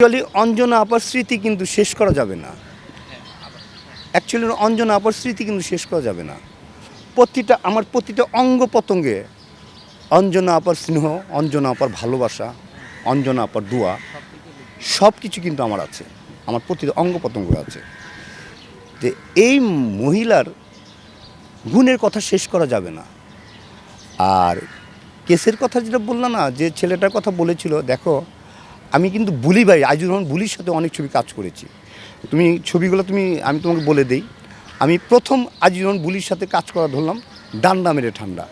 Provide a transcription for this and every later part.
Actually Anjana আপার স্মৃতি কিন্তু শেষ করা যাবে না। অ্যাকচুয়ালি অঞ্জনা আপার স্মৃতি কিন্তু শেষ করা যাবে না। প্রতিটা, আমার প্রতিটা অঙ্গ প্রত্যঙ্গে অঞ্জনা আপার স্নেহ, অঞ্জনা আপার ভালোবাসা, অঞ্জনা আপার দোয়া সব কিছু কিন্তু আমার আছে। আমার প্রতিটা অঙ্গ প্রত্যঙ্গ আছে। যে এই মহিলার গুণের কথা শেষ করা যাবে না। আর কেসের কথা যেটা বললাম না, যে ছেলেটার কথা বলেছিল, দেখো আমি কিন্তু বুলি ভাই, আইজুর রহমান বুলির সাথে অনেক ছবি কাজ করেছি। তুমি ছবিগুলো তুমি, আমি তোমাকে বলে দেই। আমি প্রথম আজিজুর রহমান বুলির সাথে কাজ করা ধরলাম, ডান্ডা মেরে ঠান্ডা।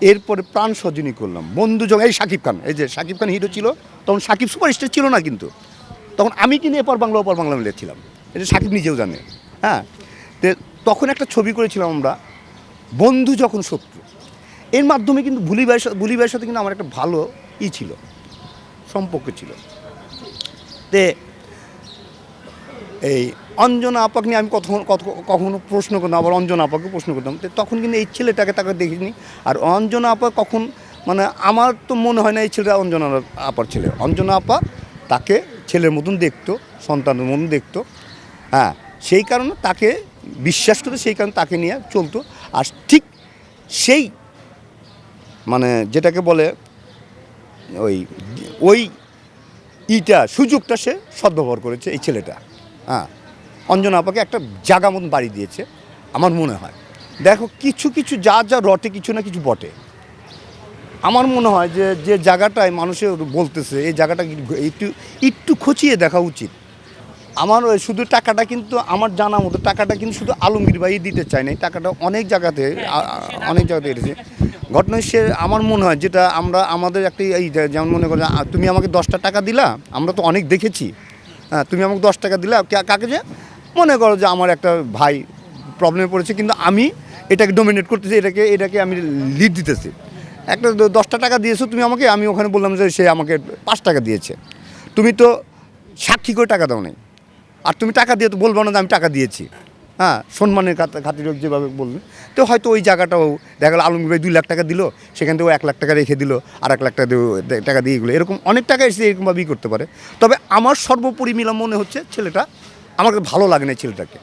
এরপরে প্রাণ সজনী করলাম। বন্ধু যখন, এই শাকিব খান, এই যে শাকিব খান হিরো ছিল, তখন শাকিব সুপারস্টার ছিল না কিন্তু। তখন আমি কিন্তু এপার বাংলা, ওপার বাংলা মিলেছিলাম। এটা শাকিব নিজেও জানে হ্যাঁ? তো তখন একটা ছবি করেছিলাম আমরা, বন্ধু যখন শত্রু। এর মাধ্যমে কিন্তু ভুলি ভাইয়ের সাথে ভুলি ভাইয়ের সাথে কিন্তু আমার একটা ভালো ই ছিল। সম্পর্ক ছিল। তে এই অঞ্জনা আপাকে নিয়ে আমি কখনো কখনো প্রশ্ন করতাম, আবার অঞ্জনা আপাকে প্রশ্ন করতাম। তো তখন কিন্তু এই ছেলেটাকে তাকে দেখিনি। আর অঞ্জনা আপা কখন মানে আমার তো মনে হয় না এই ছেলেটা অঞ্জনা আপার ছেলে। অঞ্জনা আপা তাকে ছেলের মতন দেখতো, সন্তানের মতন দেখতো। হ্যাঁ সেই কারণে তাকে বিশ্বাস করতে, সেই কারণে তাকে নিয়ে চলতো। আর ঠিক সেই মানে যেটাকে বলে ওই ওই ইটা, সুযোগটা সে সদ্ব্যবহার করেছে এই ছেলেটা। হ্যাঁ অঞ্জনা আপাকে একটা জাগা মতন বাড়ি দিয়েছে, আমার মনে হয়। দেখো, কিছু কিছু যা যা রটে, কিছু না কিছু বটে। আমার মনে হয় যে যে জায়গাটায় মানুষে বলতেছে, এই জায়গাটা একটু- একটু একটু খচিয়ে দেখা উচিত। আমার ওই শুধু টাকাটা কিন্তু আমার জানা মতো টাকাটা কিন্তু শুধু আলমগীর ভাই দিতে চায় না টাকাটা অনেক জায়গাতে আ- অনেক জায়গাতে এসেছে। ঘটনা সে আমার মনে হয় যেটা আমরা আমাদের একটা এই যেমন মনে করো তুমি আমাকে দশটা টাকা দিলা আমরা তো অনেক দেখেছি। হ্যাঁ তুমি আমাকে দশ টাকা দিলা কাকে যে? মনে করো যে আমার একটা ভাই প্রবলেমে পড়েছে কিন্তু আমি এটাকে ডোমিনেট করতেছি এটাকে এটাকে আমি লিড দিতেছি। একটা দশটা টাকা দিয়েছ তুমি আমাকে আমি ওখানে বললাম যে সে আমাকে পাঁচ টাকা দিয়েছে। তুমি তো সাক্ষী করে টাকা দাও নাই। আর তুমি টাকা দিয়ে তো বলব না যে আমি টাকা দিয়েছি। হ্যাঁ সম্মানের খাত- খাতির যেভাবে বলবে। তো হয়তো ওই জায়গাটাও দেখা গেলো আলমগীর ভাই দুই লাখ টাকা দিল, সেখান থেকে এক লাখ টাকা রেখে দিল, আর এক লাখ টাকা টাকা দিয়ে এগুলো। এরকম অনেক টাকা এসে এরকমভাবেই করতে পারে। তবে আমার সর্বোপরি মিলাম মনে হচ্ছে ছেলেটা, আমার ভালো লাগে না ছেলেটাকে।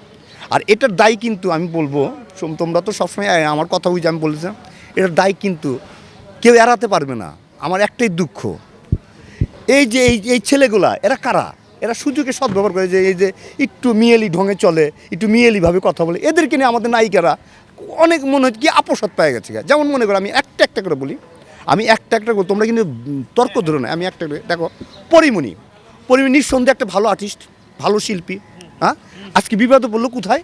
আর এটার দায় কিন্তু আমি বলব তোমরা তো সবসময় আমার কথা বুঝে আমি বলেছিলাম, এটার দায় কিন্তু কেউ এড়াতে পারবে না। আমার একটাই দুঃখ। এই যে এই ছেলেগুলা, এরা কারা? এরা সুযোগে সদ্ব্যবহার করে যে এই যে একটু মিয়েলি ঢঙে চলে, একটু মিয়েলিভাবে কথা বলে। এদেরকে নিয়ে আমাদের নায়িকারা অনেক মনে হচ্ছে কি আপসত পায়ে গেছে যেমন মনে করো আমি একটা একটা করে বলি, আমি একটা একটা করে, তোমরা কিন্তু তর্ক ধরো না, আমি একটা করে, দেখো, পরিমণি। পরিমণি নিঃসন্দেহে একটা ভালো আর্টিস্ট ভালো শিল্পী হ্যাঁ? আজকে বিবাদ বলল কোথায়?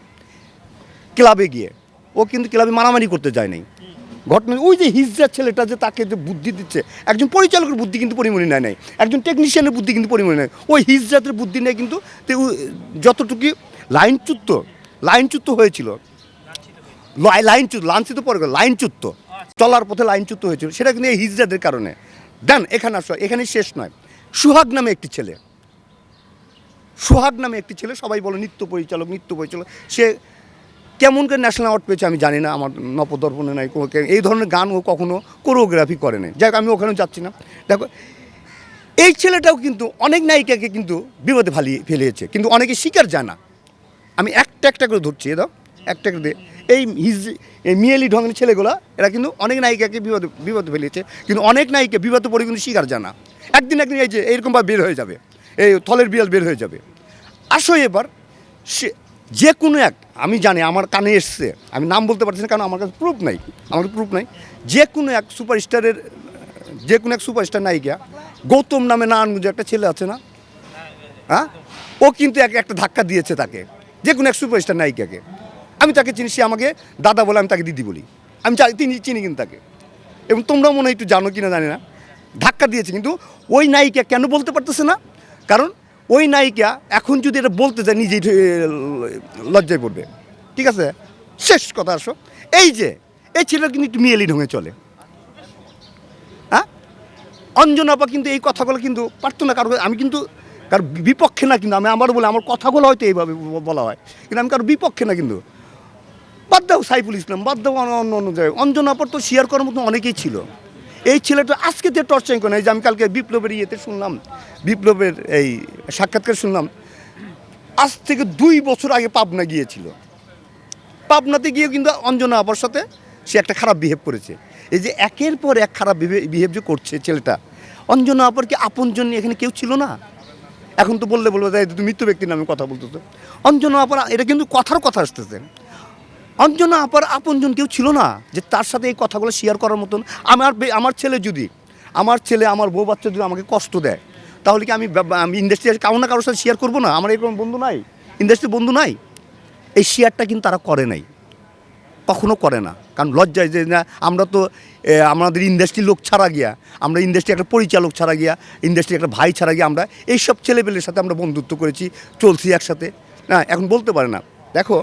ক্লাবে গিয়ে। ও কিন্তু ক্লাবে মারামারি করতে যায় নাই। ঘটনা, ওই যে হিজড়ার ছেলেটা যে তাকে যে বুদ্ধি দিচ্ছে, একজন পরিচালকের বুদ্ধি কিন্তু পরিমণি নেয় নাই, একজন টেকনিশিয়ানের বুদ্ধি কিন্তু পরিমণি নেয় ওই হিজরাতের বুদ্ধি নেয় কিন্তু যতটুকু লাইনচ্যুত লাইনচ্যুত হয়েছিল, লাই- লাইনচ্যুত, লাঞ্ছিত পরে লাইনচ্যুত, চলার পথে লাইনচ্যুত হয়েছিল, সেটা কিন্তু এই হিজড়াদের কারণে। দেন, এখানে আসো, এখানে শেষ নয়। সুহাগ নামে একটি ছেলে, সোহাগ নামে একটি ছেলে, সবাই বলে নৃত্য পরিচালক নৃত্য পরিচালক, সে কেমন করে ন্যাশনাল অ্যাওয়ার্ড পেয়েছে আমি জানি না, আমার নপদর্পণে নাই এই ধরনের গান ও কখনো কোরিওগ্রাফি করে নাই। যাই আমি ওখানেও যাচ্ছি না। দেখো, এই ছেলেটাও কিন্তু অনেক নায়িকাকে কিন্তু বিপদে ফালিয়ে ফেলিয়েছে কিন্তু অনেকে স্বীকার যায় না আমি একটা একটা করে ধরছি, এ দাও, একটা করে দিয়ে এই হিজ মিয়েলি ঢঙ্গের ছেলেগুলো, এরা কিন্তু অনেক নায়িকাকে বিপদে বিপদে ফেলিয়েছে কিন্তু অনেক নায়িকা বিপদে পড়ে কিন্তু স্বীকার যায় না একদিন একদিন এই যে, এইরকমভাবে বের হয়ে যাবে, এই থলের বিড়াল বের হয়ে যাবে। আসো এবার, সে যে কোনো এক, আমি জানি, আমার কানে এসছে। আমি নাম বলতে পারছি না, কারণ আমার কাছে প্রুফ নাই। আমার প্রুফ নাই। যে কোনো এক সুপারস্টারের যে কোনো এক সুপারস্টার নায়িকা, গৌতম নামে নারায়ণগঞ্জে একটা ছেলে আছে না? হ্যাঁ? ও কিন্তু এক একটা ধাক্কা দিয়েছে তাকে যে কোনো এক সুপারস্টার নায়িকাকে। আমি তাকে চিনি, সে আমাকে দাদা বলে আমি তাকে দিদি বলি। আমি তিনি চিনি কিন্তু তাকে। এবং তোমরা মনে হয় একটু জানো কি না জানি না। ধাক্কা দিয়েছে, কিন্তু ওই নায়িকা কেন বলতে পারতেছে না? কারণ ওই নায়িকা এখন যদি এটা বলতে যায় নিজেই লজ্জায় পড়বে। ঠিক আছে? শেষ কথা, আসো। এই যে, এই ছেলেটা কিন্তু একটু মিয়েলি ঢঙে চলে। হ্যাঁ? অঞ্জনাপা কিন্তু এই কথাগুলো কিন্তু পারতো না কারও আমি কিন্তু কারও বিপক্ষে না কিন্তু, আমি আমার বলে আমার কথাগুলো হয়তো এইভাবে বলা হয়। কিন্তু আমি কারও বিপক্ষে না কিন্তু। বাদ দাও সাইফুল ইসলাম, বাদ দাও অন্য অন্য জায়গায়। অঞ্জনাপার তো শেয়ার করার মতো অনেকেই ছিল। এই ছেলেটা আজকে যে টর্চারিং করে এই যে আমি কালকে বিপ্লবের ইয়েতে শুনলাম, বিপ্লবের এই সাক্ষাৎকার শুনলাম, আজ থেকে দুই বছর আগে পাবনা গিয়েছিল। পাবনাতে গিয়ে কিন্তু অঞ্জনা আপার সাথে সে একটা খারাপ বিহেভ করেছে। এই যে একের পর এক খারাপ বিহেভ যে করছে ছেলেটা, অঞ্জনা আপার কি আপন জন্য এখানে কেউ ছিল না? এখন তো বললে বলব তাই মৃত্যু ব্যক্তির নামে কথা বলতেছো। অঞ্জনা আপার এটা কিন্তু কথার কথা আসতেছে। অঞ্জনা আপার আপনজন কেউ ছিল না যে তার সাথে এই কথাগুলো শেয়ার করার মতন। আমার আমার ছেলে যদি, আমার ছেলে, আমার বউ বাচ্চা যদি আমাকে কষ্ট দেয়, তাহলে কি আমি আমি ইন্ডাস্ট্রি কারও না কারোর সাথে শেয়ার করব না? আমার এরকম বন্ধু নাই। ইন্ডাস্ট্রির বন্ধু নাই। এই শেয়ারটা কিন্তু তারা করে নাই। কখনো করে না। কারণ লজ্জায় যে না, আমরা তো আমাদের ইন্ডাস্ট্রির লোক ছাড়া গিয়া, আমরা ইন্ডাস্ট্রি একটা পরিচালক ছাড়া গিয়া ইন্ডাস্ট্রি একটা ভাই ছাড়া গিয়া আমরা এইসব ছেলেপেলের সাথে আমরা বন্ধুত্ব করেছি, চলছি একসাথে। না, এখন বলতে পারে না। দেখো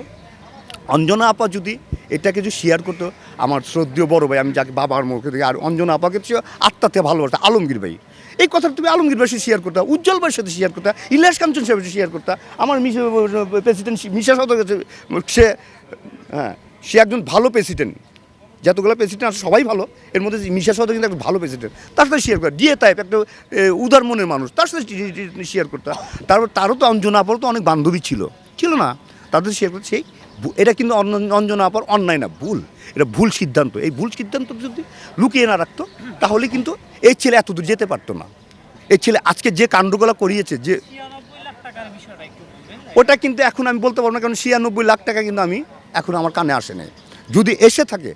অঞ্জনা আপা যদি এটাকে যদি শেয়ার করতো, আমার শ্রদ্ধেয় বড় ভাই, আমি যাকে বাবার মুখে থেকে, আর অঞ্জনা আপাকে আত্মাতে ভালোবাসতো, আলমগীর ভাই। এই কথাটা তুমি আলমগীর ভাইয়ের সাথে শেয়ার করতা, উজ্জ্বল ভাইয়ের সাথে শেয়ার করতা ইলাস কাঞ্চন সাহেবের সাথে শেয়ার করতা, আমার প্রেসিডেন্ট মিশা সদর সে হ্যাঁ সে একজন ভালো প্রেসিডেন্ট যতগুলো প্রেসিডেন্ট আছে, সবাই ভালো। এর মধ্যে মিশা সদর কিন্তু একটা ভালো প্রেসিডেন্ট তার সাথে শেয়ার করা দিয়ে টাইপ একটা উদার মনের মানুষ, তার সাথে শেয়ার করতা। তারপর তারও তো অঞ্জনা আপারও তো অনেক বান্ধবী ছিল। ছিল না। তাদের শেয়ার করতে, সেই এটা কিন্তু অঞ্জনা আপার অন্যায় না, ভুল। এটা ভুল সিদ্ধান্ত। এই ভুল সিদ্ধান্ত যদি লুকিয়ে না রাখতো, তাহলে কিন্তু এই ছেলে এত দূর যেতে পারতো না। এই ছেলে আজকে যে কাণ্ডগুলো করিয়েছে, যে ওটা কিন্তু এখন আমি বলতে পারব না, কারণ ছিয়ানব্বই লাখ টাকা কিন্তু আমি এখন আমার কানে আসে নাই। যদি এসে থাকে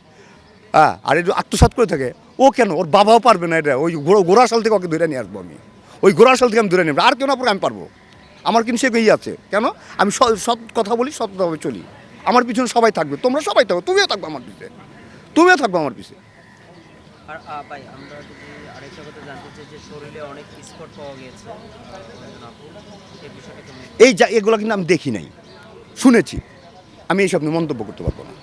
হ্যাঁ আর একটু আত্মসাৎ করে থাকে, ও কেন? ওর বাবাও পারবে না এটা। ওই ঘোড়াশাল থেকে ওকে ধরে নিয়ে আসব আমি। ওই ঘোড়াশাল থেকে আমি ধরে নেব আর কেন আমি পারব। আমার কিন্তু সে আছে। কেন? আমি সৎ কথা বলি সৎভাবে চলি। আমার পিছনে সবাই থাকবে তোমরা সবাই থাকো তুমিও থাকবে আমার পিছনে তুমিও থাকবে আমার পিছনে আর ভাই আমরা যদি আরেকটা কথা জানতে চাই যে শরীরে অনেক স্পট পাওয়া গিয়েছে এই এই যা এগুলো কিন্তু আমি দেখি নাই শুনেছি। আমি এইসব নিয়ে মন্তব্য করতে পারব না।